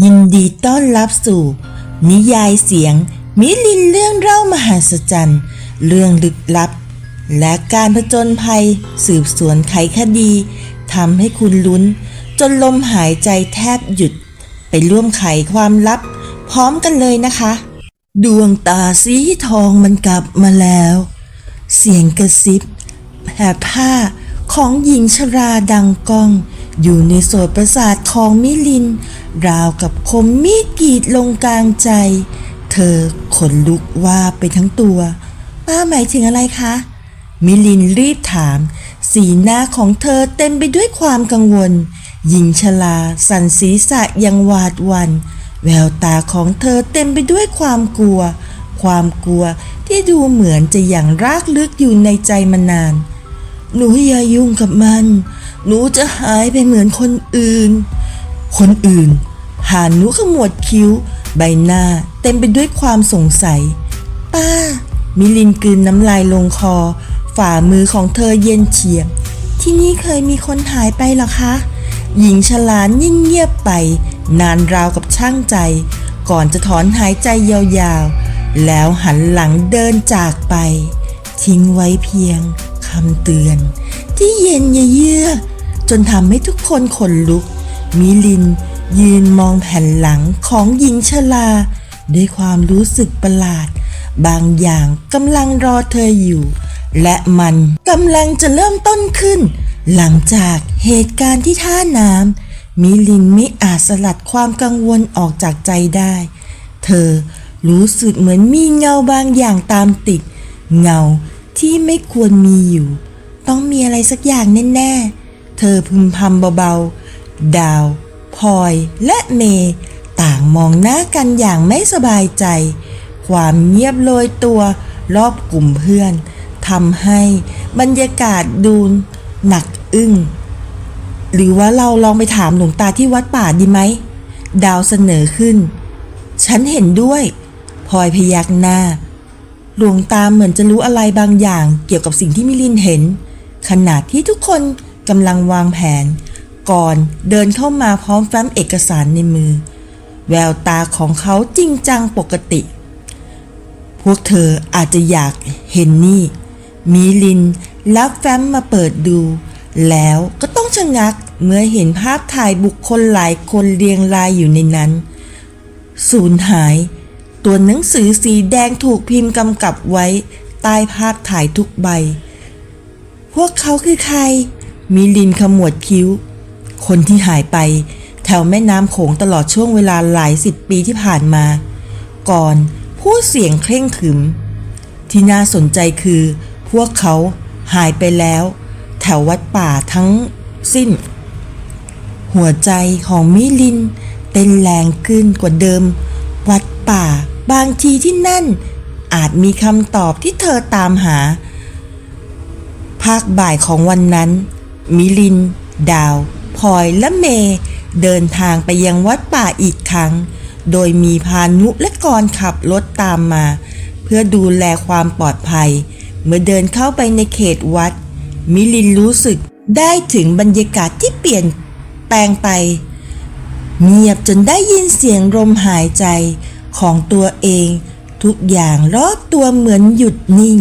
ยินดีต้อนรับสู่ นิยายเสียง มิลินเรื่องเล่ามหัศจรรย์ เรื่องลึกลับ และการผจญภัยสืบสวนไขคดีทำให้คุณลุ้น จนลมหายใจแทบหยุด ไปร่วมไขความลับ พร้อมกันเลยนะคะ ดวงตาสีทองมันกลับมาแล้ว เสียงกระซิบแผ่ผ้าของหญิงชราดังก้อง อยู่ในโสดประสาทของมิลิน ราวกับคมมีดกรีดลงกลางใจ เธอขนลุกว่าไปทั้งตัว ป้าหมายถึงอะไรคะ มิลินรีบถาม สีหน้าของเธอเต็มไปด้วยความกังวล หญิงชราสันศีษะยังหวาดวัน แววตาของเธอเต็มไปด้วยความกลัว ความกลัวที่ดูเหมือนจะอย่างรากลึกอยู่ในใจมานาน หนูอย่ายุ่งกับมัน หนูจะหายไปเหมือนคนอื่น คนอื่น หานุขมวดคิ้ว ใบหน้าเต็มไปด้วยความสงสัย ป้า มิลินกลืนน้ำลายลงคอ ฝ่ามือของเธอเย็นเฉียบ ที่นี่เคยมีคนหายไปหรอคะ หญิงฉลาดยิ่งเงียบไป นานราวกับช่างใจ ก่อนจะถอนหายใจยาวๆ แล้วหันหลังเดินจากไป ทิ้งไว้เพียงคำเตือน ที่เย็นเยือกจนทำให้ทุกคนขนลุก มิลิน ยืนมองแผ่นหลังของหญิงชราด้วยความรู้สึกประหลาด บางอย่างกำลังรอเธออยู่ และมันกำลังจะเริ่มต้นขึ้น หลังจากเหตุการณ์ที่ท่าน้ำมิลินไม่อาจสลัดความกังวลออกจากใจได้ เธอรู้สึกเหมือนมีเงาบางอย่างตามติด เงาที่ไม่ควรมีอยู่ ต้องมีอะไรสักอย่างแน่ ๆ เธอพึมพำเบาๆ ดาวพลอยและเมย์ต่างมองหน้ากันอย่างไม่สบายใจ ความเงียบโรยตัวรอบกลุ่มเพื่อนทำให้บรรยากาศดูหนักอึ้ง หรือว่าเราลองไปถามหลวงตาที่วัดป่าดีไหม ดาวเสนอขึ้น ฉันเห็นด้วยพลอยพยักหน้า หลวงตาเหมือนจะรู้อะไรบางอย่างเกี่ยวกับสิ่งที่มิลินเห็น ขณะที่ทุกคนกำลังวางแผน ก่อนเดินเข้ามาพร้อมแฟ้มเอกสารในมือ แววตาของเขาจริงจังปกติ พวกเธออาจจะอยากเห็นนี่มิลินรับแฟ้มมาเปิดดู แล้วก็ต้องชะงักเมื่อเห็นภาพถ่ายบุคคลหลายคนเรียงรายอยู่ในนั้น สูญหาย ตัวหนังสือสีแดงถูกพิมพ์กำกับไว้ใต้ภาพถ่ายทุกใบ พวกเขาคือใคร มิลินขมวดคิ้ว คนที่หายไป แถวแม่น้ำโขงตลอดช่วงเวลาหลายสิบปีที่ผ่านมา ก่อนพูดเสียงเคร่งขรึม ที่น่าสนใจคือ พวกเขาหายไปแล้ว แถววัดป่าทั้งสิ้น หัวใจของมิลินเต้นแรงขึ้นกว่าเดิม วัดป่าบางทีที่นั่น อาจมีคำตอบที่เธอตามหา ภาคบ่ายของวันนั้น มิลิน ดาว พลอยและเมย์เดินทางไปยังวัดป่าอีกครั้ง โดยมีพานุและกรขับรถตามมา เพื่อดูแลความปลอดภัย เมื่อเดินเข้าไปในเขตวัด มิลินรู้สึกได้ถึงบรรยากาศที่เปลี่ยนแปลงไป เงียบจนได้ยินเสียงลมหายใจของตัวเอง ทุกอย่างรอบตัวเหมือนหยุดนิ่ง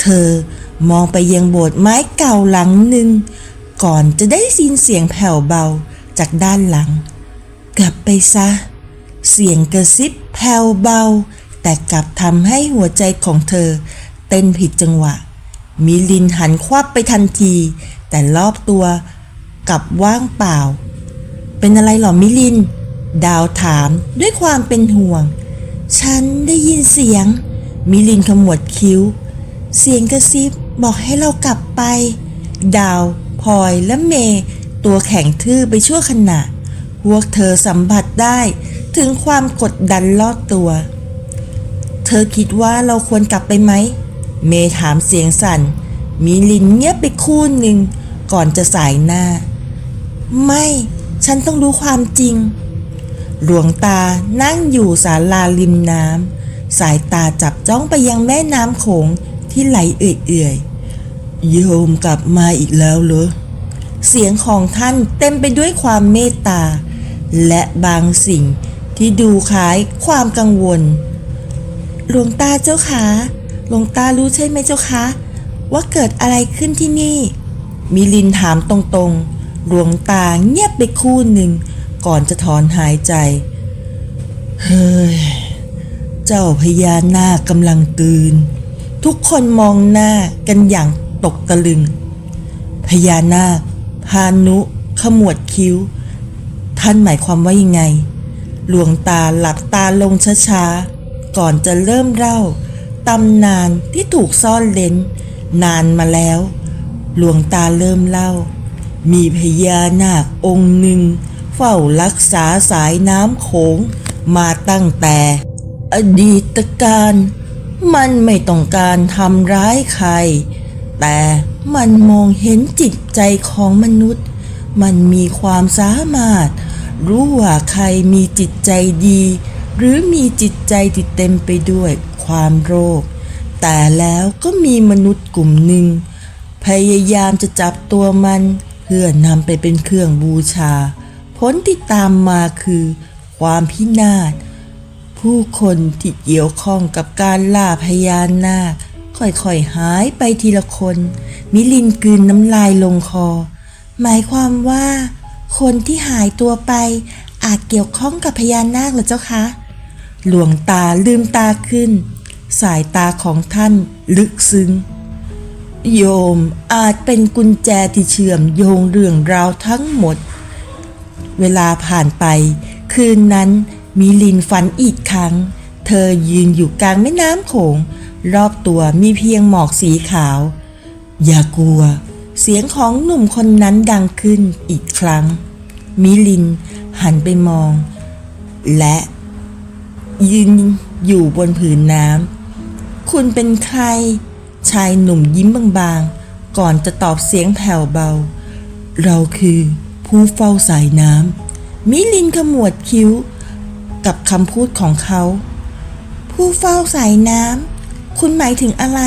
เธอมองไปยังโบสถ์ไม้เก่าหลังหนึ่ง ก่อนจะได้ยินเสียงแผ่วเบาจากด้านหลัง กลับไปซะ เสียงกระซิบแผ่วเบา แต่กลับทำให้หัวใจของเธอ เต้นผิดจังหวะ มิลินหันควับไปทันที แต่รอบตัวกลับว่างเปล่า เป็นอะไรหรอมิลิน ดาวถามด้วยความเป็นห่วง ฉันได้ยินเสียง มิลินขมวดคิ้ว เสียงกระซิบบอกให้เรากลับไป ดาว พลอยและเมย์ตัวแข็งทื่อไปชั่วขณะ พวกเธอสัมผัสได้ถึงความกดดันรอบตัว เธอคิดว่าเราควรกลับไปไหม เมย์ถามเสียงสั่นมิลินเงียบไปคู่หนึ่งก่อนจะสายหน้า ไม่ ฉันต้องรู้ความจริง หลวงตานั่งอยู่ศาลาริมน้ำสายตาจับจ้องไปยังแม่น้ำโขงที่ไหลเอื่อยๆ โยมกลับมาอีกแล้วเหรอ เสียงของท่านเต็มไปด้วยความเมตตา และบางสิ่งที่ดูคล้ายความกังวล หลวงตาเจ้าคะหลวงตารู้ใช่ไหมเจ้าคะ ว่าเกิดอะไรขึ้นที่นี่ มิลินถามตรงๆ หลวงตาเงียบไปคู่หนึ่ง ก่อนจะถอนหายใจ เฮ้ย เจ้าพญานาคกำลังตื่น ทุกคนมองหน้ากันอย่าง ตกตะลึง พญานาคพานุขมวดคิ้ว ท่านหมายความว่ายังไง หลวงตาหลับตาลงช้าๆ ก่อนจะเริ่มเล่าตำนานที่ถูกซ่อนเลนนานมาแล้ว หลวงตาเริ่มเล่า มีพญานาคองค์หนึ่ง เฝ้ารักษาสายน้ำโขงมาตั้งแต่ อดีตการ มันไม่ต้องการทำร้ายใคร แต่มันมองเห็นจิตใจของมนุษย์ มันมีความสามารถ รู้ว่าใครมีจิตใจดี หรือมีจิตใจที่เต็มไปด้วยความโรค แต่แล้วก็มีมนุษย์กลุ่มหนึ่ง พยายามจะจับตัวมัน เพื่อนำไปเป็นเครื่องบูชา ผลที่ตามมาคือความพินาศผู้คนที่เกี่ยวข้องกับการล่าพญานาค ค่อยๆหายไปทีละคน มิลินกลืนน้ำลายลงคอ หมายความว่า คนที่หายตัวไป อาจเกี่ยวข้องกับพญานาคเหรอเจ้าคะ หลวงตาลืมตาขึ้น สายตาของท่านลึกซึ้ง โยมอาจเป็นกุญแจที่เชื่อมโยงเรื่องราวทั้งหมด เวลาผ่านไป คืนนั้นมิลินฝันอีกครั้ง ธอยืนอยู่กลางแม่น้ำโขง รอบตัวมีเพียงหมอกสีขาว อย่ากลัว เสียงของหนุ่มคนนั้นดังขึ้นอีกครั้ง มิลินหันไปมอง และยืนอยู่บนผืนน้ำ คุณเป็นใคร ชายหนุ่มยิ้มบางๆ ก่อนจะตอบเสียงแผ่วเบา เราคือผู้เฝ้าสายน้ำ มิลินขมวดคิ้ว กับคำพูดของเขา ผู้เฝ้าสายน้ำคุณหมายถึงอะไร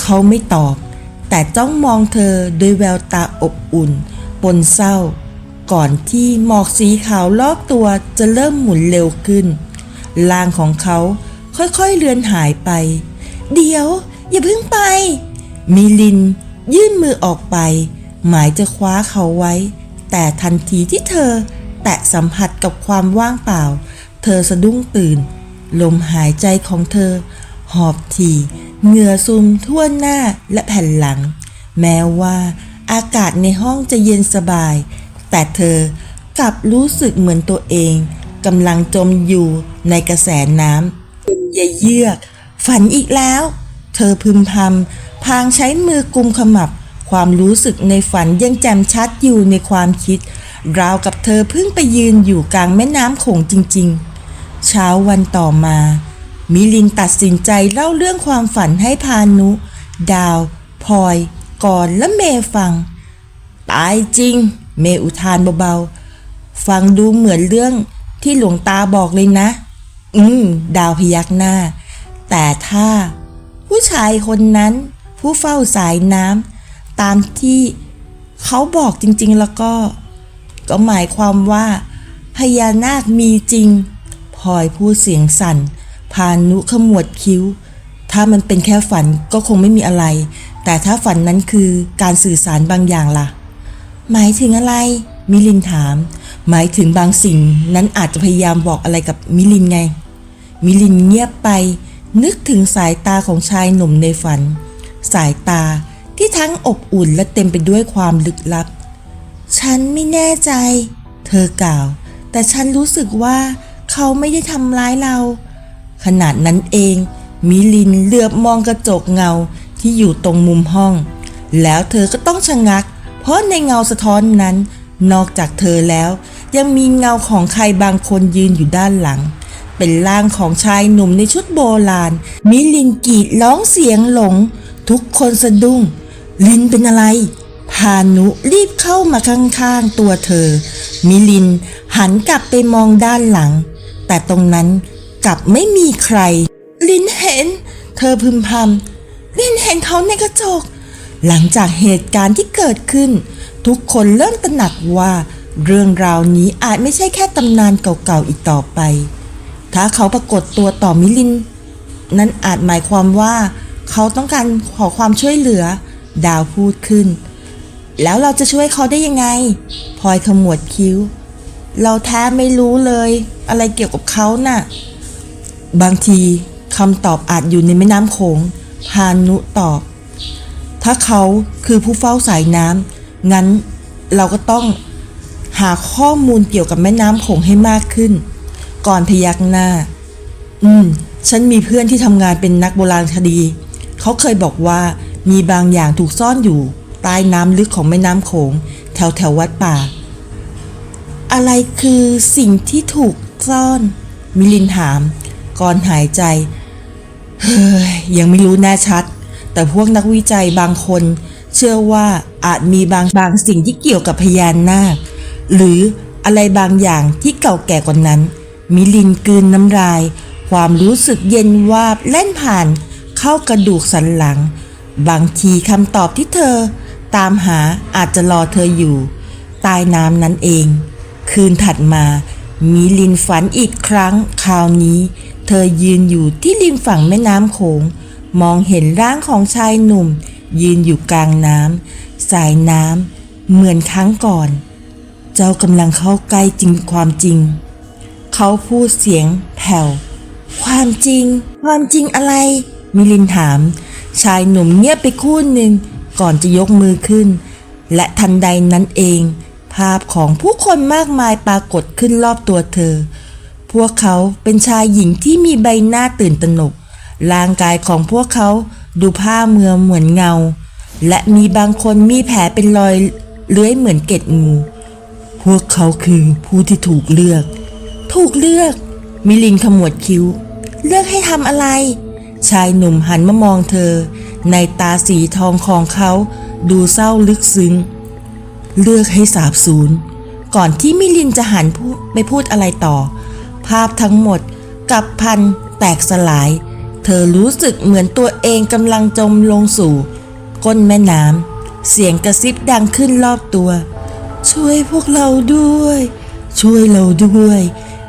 เขาไม่ตอบ แต่จ้องมองเธอด้วยแววตาอบอุ่น ปนเศร้า ก่อนที่หมอกสีขาวรอบตัวจะเริ่มหมุนเร็วขึ้นลางของเขาค่อยๆเลือนหายไป เดี๋ยว อย่าเพิ่งไป มิลิน ยื่นมือออกไป หมายจะคว้าเขาไว้ แต่ทันทีที่เธอ แตะสัมผัสกับความว่างเปล่า เธอสะดุ้งตื่น ลมหายใจของเธอ หอบถี่เหงื่อซุมทั่วหน้าและแผ่นหลัง แม้ว่าอากาศในห้องจะเย็นสบาย แต่เธอกลับรู้สึกเหมือนตัวเองกำลังจมอยู่ในกระแสน้ำเป็นยเยือก ฝันอีกแล้ว เธอพึมพำพางใช้มือกุมขมับ ความรู้สึกในฝันยังแจ่มชัดอยู่ในความคิด ราวกับเธอเพิ่งไปยืนอยู่กลางแม่น้ำโขงจริง ๆ เช้าวันต่อมา มิลินตัดสินใจเล่าเรื่องความฝันให้พานุ ดาวพลอยกอนและเมฟัง ตายจริง เมอุทานเบาๆ ฟังดูเหมือนเรื่องที่หลวงตาบอกเลยนะ อืม ดาวพยักหน้า แต่ถ้า ผู้ชายคนนั้น ผู้เฝ้าสายน้ำตามที่เขาบอกจริง ๆ แล้วก็ ก็หมายความว่าพญานาคมีจริง พลอยพูดเสียงสั่น พานุขมวดคิ้ว ถ้ามันเป็นแค่ฝันก็คงไม่มีอะไร แต่ถ้าฝันนั้นคือการสื่อสารบางอย่างล่ะ หมายถึงอะไร มิลินถาม หมายถึงบางสิ่งนั้นอาจจะพยายามบอกอะไรกับมิลินไง มิลินเงียบไป นึกถึงสายตาของชายหนุ่มในฝัน สายตาที่ทั้งอบอุ่นและเต็มไปด้วยความลึกลับ ฉันไม่แน่ใจ เธอกล่าว แต่ฉันรู้สึกว่า เขาไม่ได้ทำร้ายเรา ขนาดนั้นเอง มิลินเหลือบมองกระจกเงาที่อยู่ตรงมุมห้อง แล้วเธอก็ต้องชะงัก เพราะในเงาสะท้อนนั้น นอกจากเธอแล้ว ยังมีเงาของใครบางคนยืนอยู่ด้านหลัง เป็นร่างของชายหนุ่มในชุดโบราณ มิลินกรีดร้องเสียงหลง ทุกคนสะดุ้ง ลินเป็นอะไรพานุรีบเข้ามาข้างๆตัวเธอ มิลินหันกลับไปมองด้านหลัง แต่ตรงนั้นกลับไม่มีใคร ลินเห็น เธอพึมพำลินเห็นเขาในกระจก หลังจากเหตุการณ์ที่เกิดขึ้น ทุกคนเริ่มตระหนักว่า เรื่องราวนี้อาจไม่ใช่แค่ตำนานเก่าๆอีกต่อไป ถ้าเขาปรากฏตัวต่อมิลิน นั่นอาจหมายความว่าเขาต้องการขอความช่วยเหลือ ดาวพูดขึ้น แล้วเราจะช่วยเขาได้ยังไงพลอยขมวดคิ้ว เราแท้ไม่รู้เลย อะไรเกี่ยวกับเขาน่ะ บางทีคำตอบอาจอยู่ในแม่น้ำโขงพานุตอบ ถ้าเขาคือผู้เฝ้าสายน้ำงั้นเราก็ต้องหาข้อมูลเกี่ยวกับแม่น้ำโขงให้มากขึ้น ก่อนพยักหน้า อืม ฉันมีเพื่อนที่ทำงานเป็นนักโบราณคดี เขาเคยบอกว่ามีบางอย่างถูกซ่อนอยู่ใต้น้ำลึกของแม่น้ำโขง แถวแถววัดป่า อะไรคือสิ่งที่ถูกซ่อน มิลินถาม ก่อนหายใจ เฮ้ย ยังไม่รู้แน่ชัด แต่พวกนักวิจัยบางคน เชื่อว่าอาจมีบางบางสิ่งที่เกี่ยวกับพญานนาค หรืออะไรบางอย่างที่เก่าแก่กว่านั้น มิลินกลืนน้ำลาย ความรู้สึกเย็นวาบเล่นผ่านเข้ากระดูกสันหลัง บางทีคำตอบที่เธอ ตามหาอาจจะรอเธออยู่ใต้น้ำนั้นเอง คืนถัดมา มิลินฝันอีกครั้ง คราวนี้ เธอยืนอยู่ที่ริมฝั่งแม่น้ำโขง มองเห็นร่างของชายหนุ่ม ยืนอยู่กลางน้ำสายน้ำเหมือนครั้งก่อน เจ้ากำลังเข้าใกล้จริงความจริง เขาพูดเสียงแผ่ว ความจริง ความจริงอะไร มิลินถาม ชายหนุ่มเงียบไปคู่หนึ่งก่อนจะยกมือขึ้น และทันใดนั้นเอง ภาพของผู้คนมากมายปรากฏขึ้นรอบตัวเธอ พวกเขาเป็นชายหญิงที่มีใบหน้าตื่นตระหนก ร่างกายของพวกเขาดูผ้าเมือเหมือนเงา และมีบางคนมีแผลเป็นรอยเลื้อยเหมือนเกล็ดงู พวกเขาคือผู้ที่ถูกเลือก ถูกเลือก มิลินขมวดคิ้ว เลือกให้ทำอะไร ชายหนุ่มหันมามองเธอ ในตาสีทองของเขาดูเศร้าลึกซึ้ง เลือกให้สาบสูญก่อนที่มิลินจะหันพูไปพูดอะไรต่อ ภาพทั้งหมดกลับพันแตกสลาย เธอรู้สึกเหมือนตัวเองกำลังจมลงสู่ ก้นแม่น้ำเสียงกระซิบดังขึ้นรอบตัว ช่วยพวกเราด้วย ช่วยเราด้วย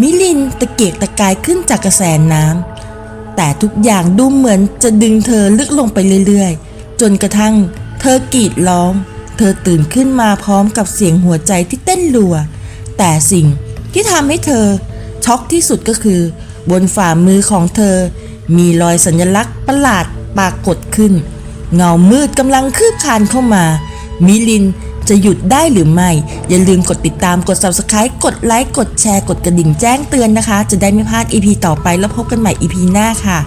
มิลินตะเกียกตะกายขึ้นจากกระแสน้ำแต่ทุกอย่างดูเหมือนจะดึงเธอลึกลงไปเรื่อยๆ จนกระทั่ง เธอกรีดร้อง เธอตื่นขึ้นมาพร้อมกับเสียงหัวใจที่เต้นรัว แต่สิ่งที่ทำให้เธอ ช็อกที่สุดก็คือ บนฝ่ามือของเธอ มีรอยสัญลักษณ์ประหลาดปรากฏขึ้น เงามืดกำลังคืบคลานเข้ามา มิลินจะหยุดได้หรือไม่ อย่าลืมกดติดตามกด subscribe กดไลค์กดแชร์กดกระดิ่งแจ้งเตือนนะคะ จะได้ไม่พลาด EP ต่อไปแล้วพบกันใหม่ EP หน้าค่ะ